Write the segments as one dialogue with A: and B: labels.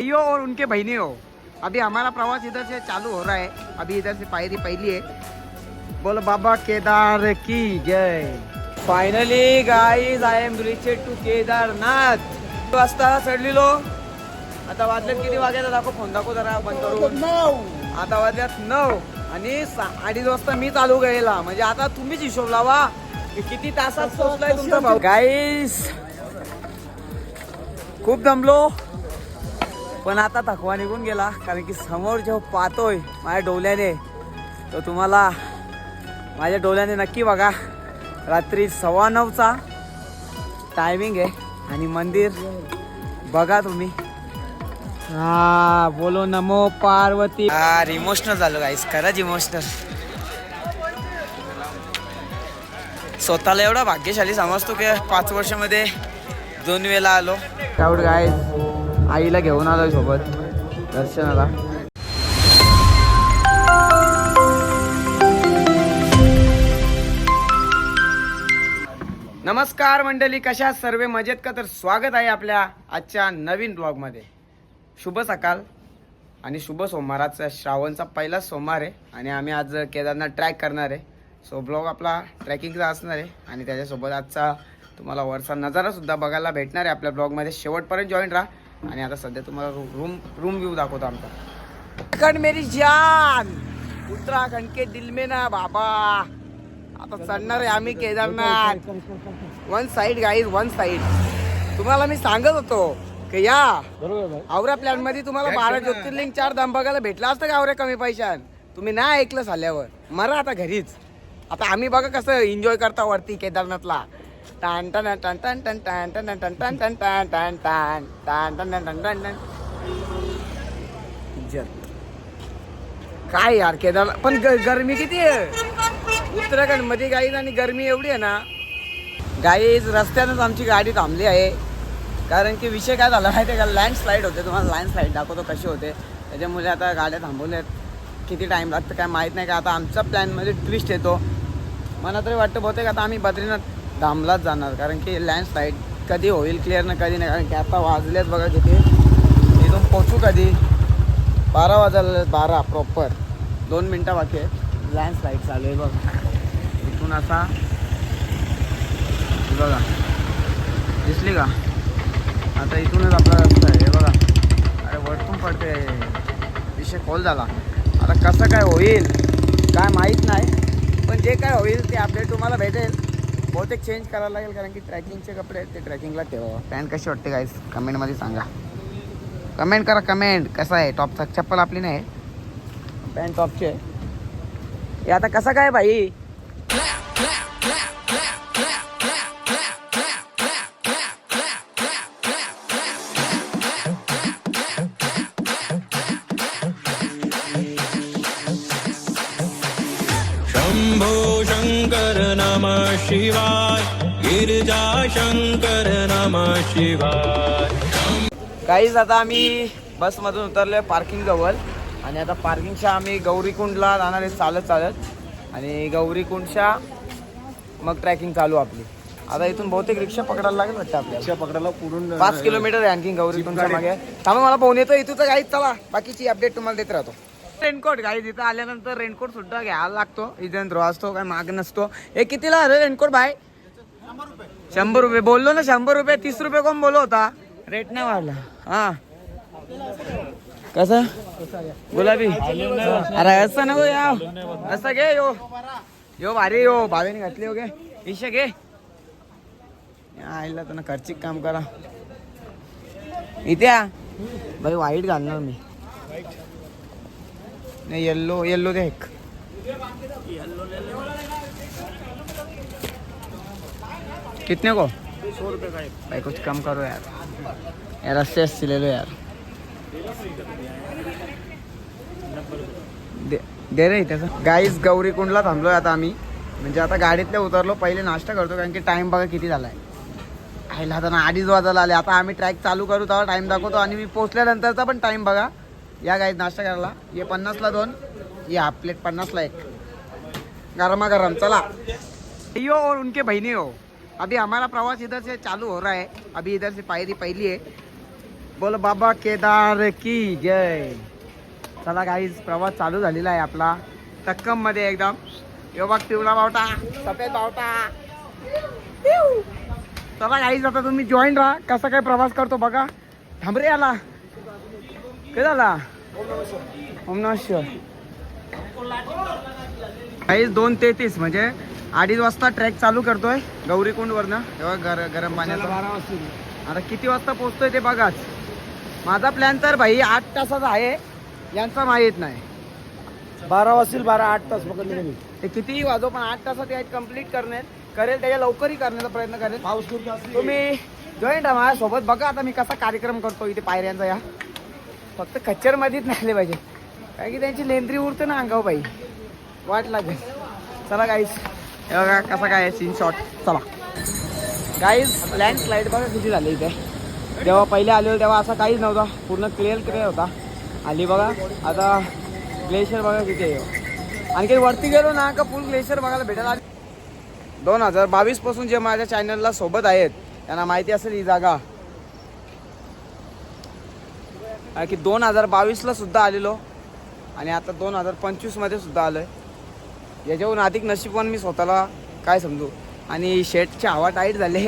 A: भाइयों और उनके बहनी हो अभी हमारा प्रवास इधर से चालू हो रहा है। अभी इधर से पायरी पहली है। बोलो बाबा केदार की जय। Finally guys I am reached to Kedarnath. वाजता चढलेलो आता वाजल्यात किती वाजायला दाखव फोन दाखव जरा बंद करून आता वाजल्यात नऊ आणि अडीच वाजता मी चालू गेला म्हणजे आता तुम्हीच हिशोब लावा किती तासात पोहोचलाय तुमचा भाऊ. गाईस खूप दमलो. पण आता थकवा निघून गेला कारण की समोर जेव्हा पाहतोय माझ्या डोल्याने तो तुम्हाला माझ्या डोल्याने नक्की बघा. रात्री सव्वा नऊचा टायमिंग आहे आणि मंदिर बघा तुम्ही. हा बोलो नमो पार्वती. हा इमोशनल झालो गाईस खरंच इमोशनल स्वतःला एवढा भाग्यशाली समजतो की पाच वर्षामध्ये दोन वेळेला आलो. त्यावर काय आईला घेऊन आलो सोबत दर्शनाला. नमस्कार मंडळी कशा सर्वे सर्व मजेत का? तर स्वागत आहे आपल्या आजच्या नवीन ब्लॉगमध्ये. शुभ सकाळ आणि शुभ सोमवाराचा श्रावणचा पहिला सोमवार आहे आणि आम्ही आज केदारनाथ ट्रॅक करणार आहे. सो ब्लॉग आपला ट्रॅकिंगचा असणार आहे आणि त्याच्यासोबत आजचा तुम्हाला वरचा नजारासुद्धा बघायला भेटणार आहे. आपल्या ब्लॉगमध्ये शेवटपर्यंत जॉईन राहा. आणि आता सध्या तुम्हाला रूम रूम व्ह्यू दाखवतो आमचा. उत्तराखंड मेरी जान. उत्तराखंड के दिल में ना बाबा. आता चढणार आहे आम्ही Kedarnath. One side guys one side तुम्हाला मी सांगत होतो की या. आवऱ्या प्लॅनमध्ये तुम्हाला बारा ज्योतिर्लिंग चार धाम बघायला भेटला असतं का आवऱ्या कमी पैशात तुम्ही नाही ऐकलं झाल्यावर. मरा आता घरीच. आता आम्ही बघा कसं एन्जॉय करता वरती केदारनाथला. टॅन टन टन टन टन टॅन टन टन टन टन टॅन tan टॅन टॅन टन टन टन tan tan काय यार केदार पण गर्मी किती आहे उत्तराखंडमध्ये गाईज आणि गर्मी एवढी आहे ना गाईज रस्त्यानंच आमची गाडी थांबली आहे कारण की विषय काय झाला माहिती आहे का लँडस्लाईड होते तुम्हाला लँडस्लाईड दाखवतो कसे होते त्याच्यामुळे आता गाड्या थांबवल्यात आहेत किती टाईम लागतं काय माहीत नाही का आता आमचा प्लॅनमध्ये ट्विस्ट येतो मला तरी वाटतं बहुतेक आता आम्ही बद्रीनाथ थांबलाच जाणार. कारण की लँडस्लाईड कधी होईल क्लिअर ना कधी नाही. कारण की आता वाजलेत बघा किती. इथून पोचू कधी? बारा वाजायला बारा प्रॉपर दोन मिनटं बाकी आहेत. लँडस्लाईड चालू आहे बघ. इथून असा बघा. दिसली का? आता इथूनच आपला रस्ता आहे. हे बघा. अरे वरतून पडते विषय खोल झाला. आता कसं काय होईल काय माहीत नाही. पण जे काय होईल ते अपडेट तुम्हाला भेटेल. बहुतेक चेंज करायला लागेल कारण की ट्रॅकिंगचे कपडे आहेत ते ट्रॅकिंगला ठेवा. पॅन्ट कशी वाटते गाईस कमेंटमध्ये सांगा. कमेंट करा कमेंट कसं आहे? टॉपचा चप्पल आपली नाही. पॅन्ट टॉपची आहे हे आता कसं काय भाई?
B: शिवाय गिरिजा शङ्कर नमः शिवाय.
A: काहीच आता आम्ही बसमधून उतरलोय पार्किंग जवळ. आणि आता पार्किंगच्या आम्ही गौरीकुंडला जाणार आहे चालत चालत. आणि गौरीकुंडच्या मग ट्रॅकिंग चालू आपली. आता इथून बहुतेक रिक्षा पकडायला लागेल वाटतं आपल्याला.
C: रिक्षा पकडायला पुढून
A: पाच किलोमीटर आहे आणखी गौरीकुंडच्या मागे. थांबा मला फोन येतो इथं गाईत चला. बाकीची अपडेट तुम्हाला देत राहतो. रेनकोट गाईज इथं आल्यानंतर रेनकोट सुद्धा घ्यायला लागतो. इथं ध्रो असतो काय माग नसतो. हे कितीला अरे रेनकोट भाई शंभर रुपये. बोललो ना शंभर रुपये. तीस रुपये कोण बोललो होता रेट नाही वाढला. हा. कसं? गुलाबी? अरे असं नको या. असं घे यो. यो भारी यो. भावेने घातली हो घे. इशे घे. आईला त्यांना खर्चिक काम करा. इथे या. भाई वाईट घालणार मी. नाही येल्लो येल्लो द्या एक. कितने को?
C: सौ रुपये का एक
A: भाई कुछ कम करो यार. यार अस्सी अस्सी ले लो यार. दे दे रे त्याचं गाईज गौरी कुंडला थांबलोय आता आम्ही. म्हणजे आता गाडीतले उतरलो पहिले नाश्ता करतो कारण की टाईम बघा किती झालाय. आईला आता ना अडीच वाजायला आले. आता आम्ही ट्रॅक चालू करू तेव्हा टाईम दाखवतो. आणि मी पोचल्यानंतरचा पण टाईम बघा. या गाईत नाश्ता करायला. ये पन्नासला दोन ये हाफ प्लेट पन्नासला एक. गरमा गरम चला. यो और उनके बहिणी हो. अभी हमारा प्रवास इधर से चालू हो रहा है. अभी इधर से पायरी पहली है. बोल बाबा केदार की जय. चला गाईज प्रवास चालू झालेला आहे आपला. टक्कममध्ये एकदम. यो बघ पिवळा बावटा सफेद बावटा. चला गाईज आता तुम्ही जॉईन राहा. कसा काय प्रवास करतो बघा. थांबरे आला काय झाला काहीच दोन तेहतीस म्हणजे अडीच वाजता ट्रॅक चालू करतोय गौरीकुंड वरनं तेव्हा गर गरम पाण्याचा. आता किती वाजता पोहोचतोय ते बघाच. माझा प्लॅन तर भाई आठ तासाचा आहे. यांचा माहीत नाही.
C: बारा वाजतील बारा आठ तास पकडले मी
A: ते कितीही वाजो पण आठ तासात यात कंप्लीट करण्यात. करेल त्याच्या लवकरही करण्याचा प्रयत्न करेल.
C: पाऊस
A: तुम्ही राहा माझ्यासोबत बघा आता मी कसा कार्यक्रम करतो इथे पायऱ्यांचा या. फक्त कच्चर मध्येच नाही आले पाहिजे. कारण की त्यांची लेंद्री उरते ना अंगाव बाई. वाट लागेल. चला गाईस बघा कसा काय सीन शॉट चला. गाईज लँडस्लाईड बघा किती झाले इथे. जेव्हा पहिले आले होते तेव्हा असा काहीच नव्हता. पूर्ण क्लिअर क्लिअर होता. आली बघा आता ग्लेशियर बघा किती आहे. आणखी वरती गेलो ना का फुल ग्लेशियर बघायला भेटेल. दोन हजार बावीसपासून जे माझ्या चॅनलला सोबत आहेत त्यांना माहिती असेल ही जागा कारण की दोन हजार बावीसला सुद्धा आलेलो आणि आता दोन हजार पंचवीसमध्ये सुद्धा आलोय. याच्याहून अधिक नशीब पण मी स्वतःला काय समजू? आणि शेटची हवा टाईट झाले.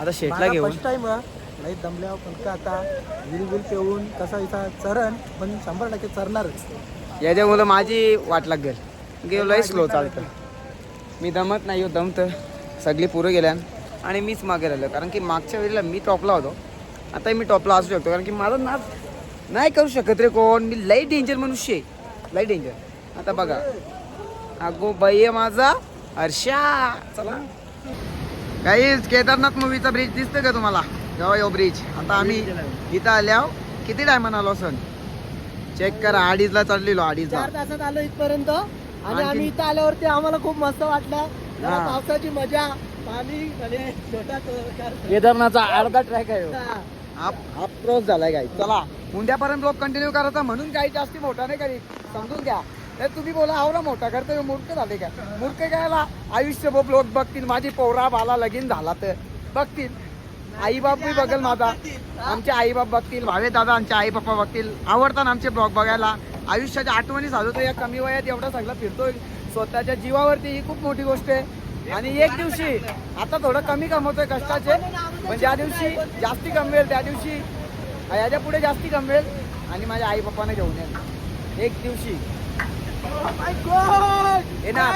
A: आता शेटला घेऊन.
C: टाइम नाही दमल्यावर पण का आता. विल विल पेऊन कसा इथं चरण पण शंभर टक्के चरणारच.
A: याच्यामुळं माझी वाट लागेल. की लय स्लो चालतं. मी दमत नाही हो दमतं सगळी पुरं गेल्यान. आणि मीच मागे राहिलो. कारण की मागच्या वेळेला मी टॉपला होतो. आता मी टॉपला असू शकतो. कारण की माझा नाच नाही करू शकत रे कोण. मी लई डेंजर मनुष्य आहे. लई डेंजर आता बघा. अगो बाई आहे माझा. हर्षा. चला. काहीच केदारनाथ मूवीचा ब्रिज दिसतोय का तुम्हाला? जेव्हा यो ब्रिज आता आम्ही इथं आल्यावर किती टायमान आलो सण चेक करा. अडीचला चढलेलो अडीचला.
C: चार तासात आलो इथपर्यंत. आणि
A: आणखी-
C: आम्ही इथं आल्यावरती आम्हाला खूप मस्त वाटलं. जरा
A: हा.
C: पावसाची मजा पाणी आणि छोटा तो-
A: केदारनाथचा अर्धा ट्रॅक आहे
C: हा.
A: हाफ हाफ क्रॉस झालाय गाई चला. उद्यापर्यंत ब्लॉग कंटिन्यू करायचा म्हणून काही जास्ती मोठा नाही करीत. समजून घ्या. तर तुम्ही बोला आवरा मोठा करतो मूर्ख झाले का? मूर्ख घ्यायला आयुष्य ब्लॉग बघतील. माझी पोरा बाला लगीन झाला तर. बघतील. आईबापही बी बघेल माझा. आमचे आईबाप बघतील भावे दादा आमचे आई पप्पा बघतील. आवडतात आमचे ब्लॉग बघायला. आयुष्याच्या आठवणी साधवतो या कमी वयात एवढा सगळा फिरतोय. स्वतःच्या जीवावरती ही खूप मोठी गोष्ट आहे. आणि एक दिवशी आता थोडं कमी कमवतोय कष्टाचे. पण ज्या दिवशी जास्ती कमवेल त्या दिवशी याच्यापुढे जास्ती कमवेल आणि माझ्या आई पप्पाने घेऊन येईल. एक दिवशी. येणार.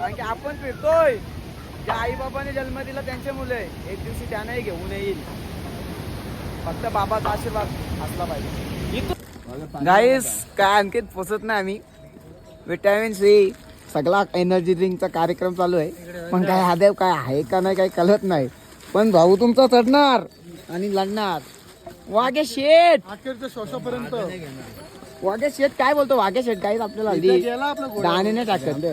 A: कारण की आपण फिरतोय. ज्या आई बाबाने जन्म दिला त्यांचे मुलं आहे. एक दिवशी त्यांनाही घेऊन येईल. फक्त बाबाचा आशीर्वाद असला पाहिजे. गाईस काय आणखीच पोचत नाही आम्ही. विटॅमिन सी सगळा एनर्जी ड्रिंकचा कार्यक्रम चालू आहे. पण काय हादेव काय आहे का नाही काही कळत नाही. पण भाऊ तुमचा चढणार आणि लढणार. वागे शेठ.
C: अखेरच्या श्वासापर्यंत.
A: वागे शेठ काय बोलतो? वागे शेठ काय आपल्याला
C: इथे
A: हल्ली
C: गेला आपला घोडा.
A: दाणेने टाकत.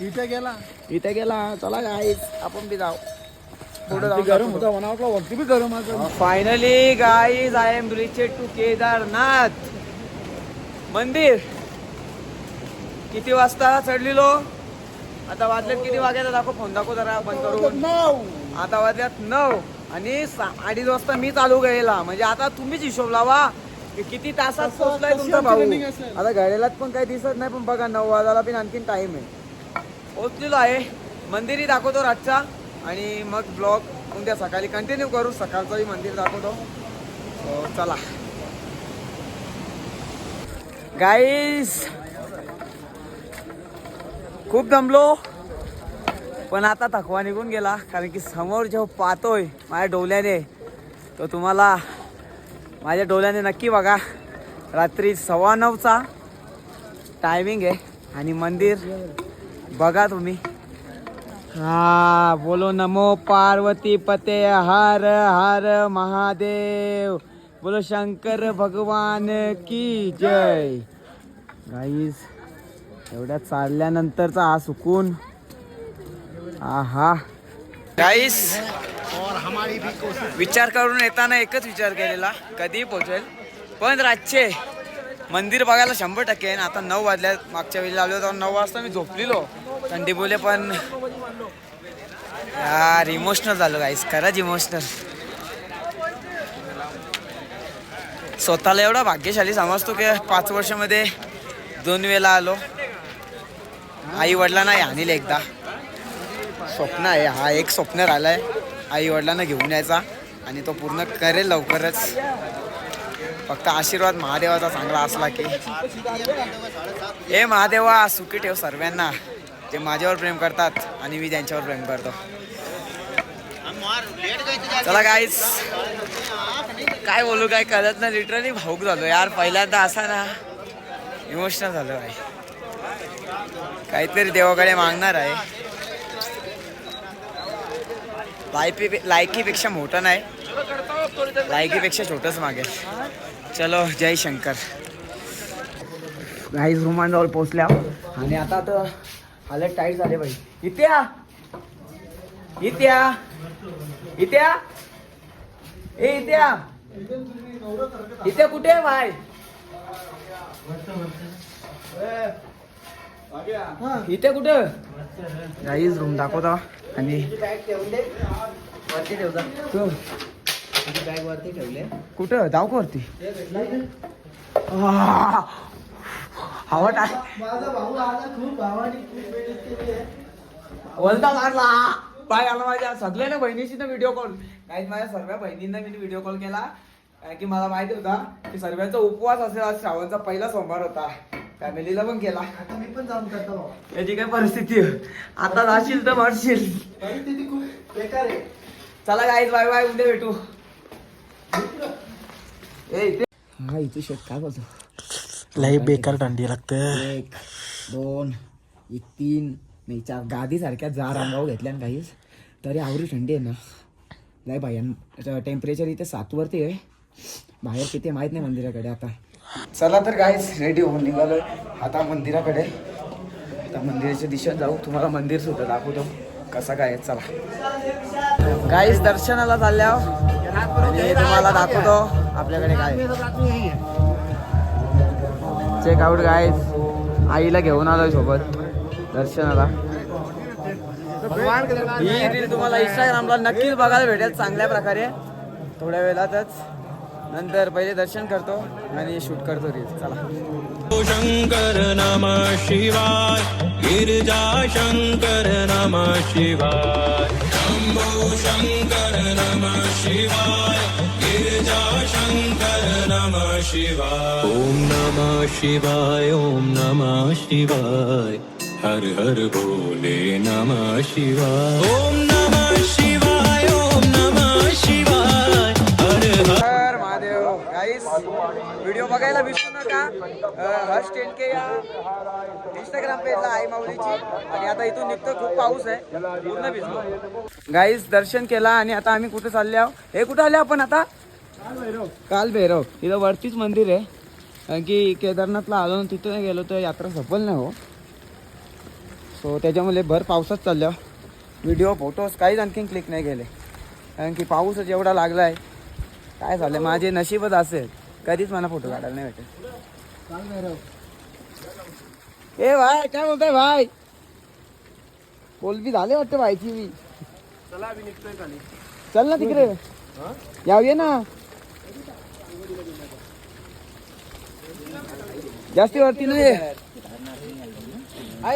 C: इथे गेला.
A: इथे गेला. चला गाईस आपण बी जाऊ. पुढे
C: गरम होता म्हणा आपला वक्ती बी गरम आहे.
A: Finally guys I am reached to Kedarnath. मंदिर. किती वाजता चढलेलो? आता वाजल्यात किती वाजायला दाखव फोन दाखव जरा बंद करून. आता वाजल्यात नऊ. आणि अडीच वाजता मी चालू गेला म्हणजे आता तुम्हीच हिशोब लावा की किती तासात पोहोचलाय तुमचा भाऊ? आता घड्यालात पण काही दिसत नाही पण बघा नऊ वाजायला पण आणखीन टाइम आहे. पोहोचलेलो आहे. मंदिरही दाखवतो रातचा. आणि मग ब्लॉग उद्या सकाळी कंटिन्यू करू. सकाळचंही मंदिर दाखवतो. So, चला. गाईस खूप दमलो. पण आता थकवा निघून गेला कारण की समोर जेव्हा पाहतोय माझ्या डोल्याने तो तुम्हाला माझ्या डोल्याने नक्की बघा. रात्री सव्वा नऊचा टायमिंग आहे आणि मंदिर बघा तुम्ही. हा बोलो नमो पार्वती पते हर हर महादेव. बोलो शंकर भगवान की जय. गाईस एवढ्या चालल्यानंतरचा हा सुकून आहा. गाईस विचार करून येताना एकच विचार केलेला. कधी पोहोचेल पण रातचे मंदिर बघायला शंभर टक्के आहे. आता नऊ वाजल्यात. मागच्या वेळी लावले तेव्हा नऊ वाजता मी झोपलेलो. थंडी बोले पण यार इमोशनल झालो गाईस खरंच इमोशनल स्वतःला एवढा भाग्यशाली समजतो की पाच वर्षामध्ये दोन वेळेला आलो. आई वडिलांना आणील एकदा. स्वप्न आहे. हा एक स्वप्न राहिलाय. आई वडिलांना घेऊन यायचा आणि तो पूर्ण करेल लवकरच. फक्त आशीर्वाद महादेवाचा चांगला असला की. हे महादेवा सुखी ठेव सर्वांना. जे माझ्यावर प्रेम करतात आणि मी त्यांच्यावर प्रेम करतो. चला काहीच काय बोलू काय कळत ना लिटरली भाऊक झालो यार. पहिल्यांदा असा ना इमोशनल झालो आहे. काहीतरी देवाकडे मागणार आहे. लायकी लायकीपेक्षा मोठं नाही. लायकीपेक्षा छोटंच मागेल चलो जय शंकर. गाईज रुमांजवळ पोचल्या आणि आता तर हालत टाईट झाले बाई इत्या! इत्या! इत्या! ए इत्या! इत्या कुठे आहे भाई? इथे कुठं? गाईज रूम दाखवता. आणि तो. कुठं? का वरती. हवा टाक
C: माझा भाऊ आला खूप भावानी खूप मेहनत केली आहे.
A: वलता मारला. पाय आला माझ्या. सगळ्या ना बहिणीशी ना व्हिडिओ कॉल काही माझ्या सर्व बहिणींना मी व्हिडिओ कॉल केला. कारण की मला माहिती होता की सर्वांचा उपवास असेल आज श्रावणचा पहिला सोमवार होता. फॅमिलीला पण केला.
C: आता मी पण जाऊन करतो
A: याची काय परिस्थिती आहे? आता जाशील तर मरशील
C: परिस्थिती खूप बेकार आहे.
A: चला गाईज बाय बाय उद्या भेटू. ए इथे हा इथे शेत काय बोलतो
C: लई बेकार दांडी लागतं.
A: एक दोन एक तीन नाही चार. गादी सारख्या जार अंगावर घेतल्या ना काहीच तरी आवरी थंडी आहे ना. नाही बाई टेम्परेचर इथे सातवरती आहे. बाहेर किती माहीत नाही मंदिराकडे आता. चला तर गाईज रेडी होऊन निघालोय. आता मंदिराकडे. आता मंदिराच्या दिशेत जाऊ. तुम्हाला मंदिर सुद्धा दाखवतो. कसं काय चला. गाईज दर्शनाला चालल्या हो. तुम्हाला दाखवतो. आपल्याकडे काय आहे. चेक आउट आईला घेऊन आलोय सोबत. दर्शनाला. ही रील तुम्हाला इंस्टाग्रामला नक्कीच बघायला भेटेल. चांगल्या प्रकारे. थोड्या वेळातच. नंतर पहिले दर्शन करतो आणि शूट करतो रील चला.
B: शंकर नमः शिवाय गिरजा शंकर नमः शिवाय. शंकर शङ्कर नमः शिवाय गिरिजा शंकर नमः शिवाय. ओम नमः शिवाय ओम नमः शिवाय. हर हर भोले नमः शिवाय. ओम नमः शिवाय ओम नमः शिवाय. हर हर
A: हर महादेव गाईस व्हिडिओ बघायला विसरू नका. हर्ष टेंडके या इंस्टाग्राम पेजला आई माऊलीची. आणि आता इथून निघतो खूप पाऊस आहे. पूर्ण भिजलो. गाईस दर्शन केला आणि आता आम्ही कुठे चालले आहो हे कुठे आले आपण आता? काल भैरव. इथं वरतीच मंदिर आहे. कारण की केदारनाथला आलो ना तिथं गेलो तर यात्रा सफल नाही हो. सो त्याच्यामुळे भर पावसात चाललो व्हिडिओ फोटोज काहीच आणखीन क्लिक नाही गेले कारण की पाऊसच एवढा लागला आहे काय झालं? माझे नशीबच असेल. कधीच मला फोटो काढायला नाही भेटेल. ए भाई काय बोलताय भाई? बोलबी झाले वाटतं भाईची मी चल ना तिकडे. याव ये ना. जास्ती वरती नाही.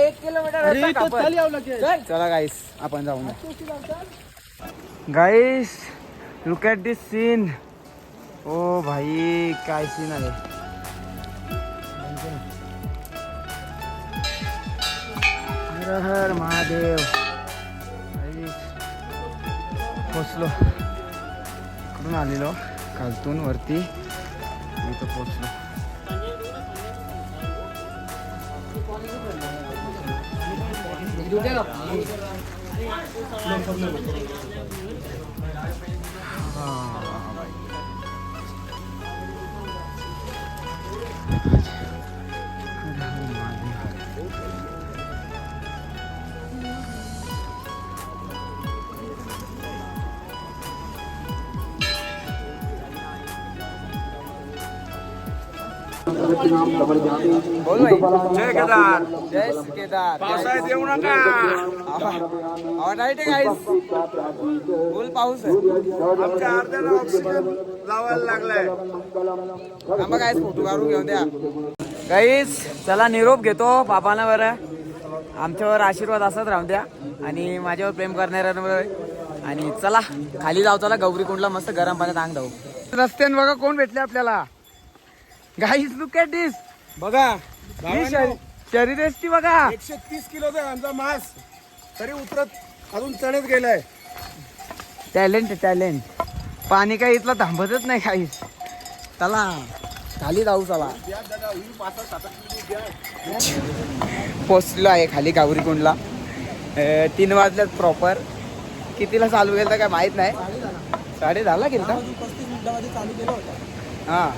A: एक किलोमीटर. चल गाईस आपण जाऊ guys look at this scene ओ भाई काय सीन आहे? महादेव. पोचलो. इकडून आलेलो? खालतून वरती. मी तर पोचलो. हां. Thank you.
D: जय केदार
A: जय श्री केदार
D: पावसाळ्यात येऊ नका
A: ऑर्डर गाईस फुल पाऊस आहे.
D: आमच्या अर्ध्याला ऑक्सिजन लावायला लागलाय.
A: थांबा गाईस फोटो काढून घेऊन द्या. गाईस चला निरोप घेतो बाबांना बरं. आमच्यावर आशीर्वाद असत राहून द्या. आणि माझ्यावर प्रेम करणाऱ्यांवर आणि चला खाली जाऊ चला गौरी कुंडला मस्त गरम पाण्यात अंग जाऊ रस्त्यान बघा कोण भेटले आपल्याला. गाईस लुक ॲट दिस
D: बघा
A: ही शरी- शरीरेष्टी बघा.
D: एकशे तीस किलोचा आहे आमचा मास. तरी उतरत अजून चढत गेलाय.
A: टॅलेंट टॅलेंट पाणी काही इथलं थांबतच नाही काहीच चला खाली जाऊ चला. पोचलो आहे खाली गावरी कुंडला तीन वाजल्यात प्रॉपर कितीला चालू केलं काय माहीत नाही. साडे दहाला गेलं
C: चालू केलं
A: हा.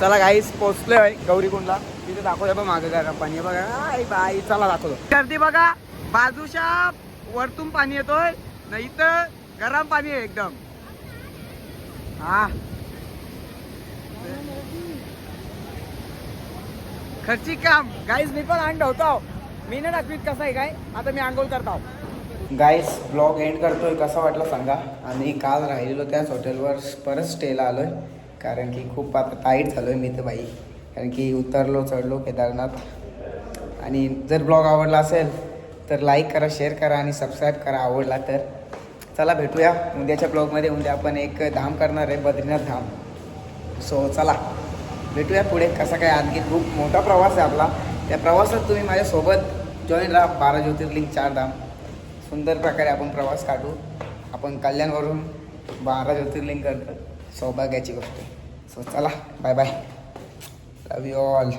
A: चला गाईस पोचलोय आहे तिथे दाखवलं बघ मागं गरम पाणी. आहे बघा आई बाई चला दाखवतो. गर्दी बघा बाजूच्या वरतून पाणी येतोय नाही तर गरम पाणी आहे एकदम. हा. खर्चिक काम. गाईज मी पण अंग ठेवतो मी नाही दाखवीत कसं आहे काय. आता मी आंघोळ करतो गाईस ब्लॉग एंड करतोय कसा वाटला सांगा. आणि काल राहिलेलो त्याच हॉटेलवर परत स्टेला आलोय. कारण की खूप आता टाईट झालो आहे मी तर बाई. कारण की उतरलो चढलो केदारनाथ. आणि जर ब्लॉग आवडला असेल तर लाईक करा शेअर करा आणि सबस्क्राईब करा आवडला तर. चला भेटूया. उद्याच्या ब्लॉगमध्ये उद्या आपण एक धाम करणार आहे बद्रीनाथ धाम. सो चला. भेटूया पुढे. कसा काय आणखी खूप मोठा प्रवास आहे आपला. त्या प्रवासात तुम्ही माझ्यासोबत जॉईन राहा. बारा ज्योतिर्लिंग चार धाम. सुंदर प्रकारे आपण प्रवास काढू. आपण कल्याणवरून बारा ज्योतिर्लिंग करतो. सौभाग्याची गोष्ट सो चला bye bye love you all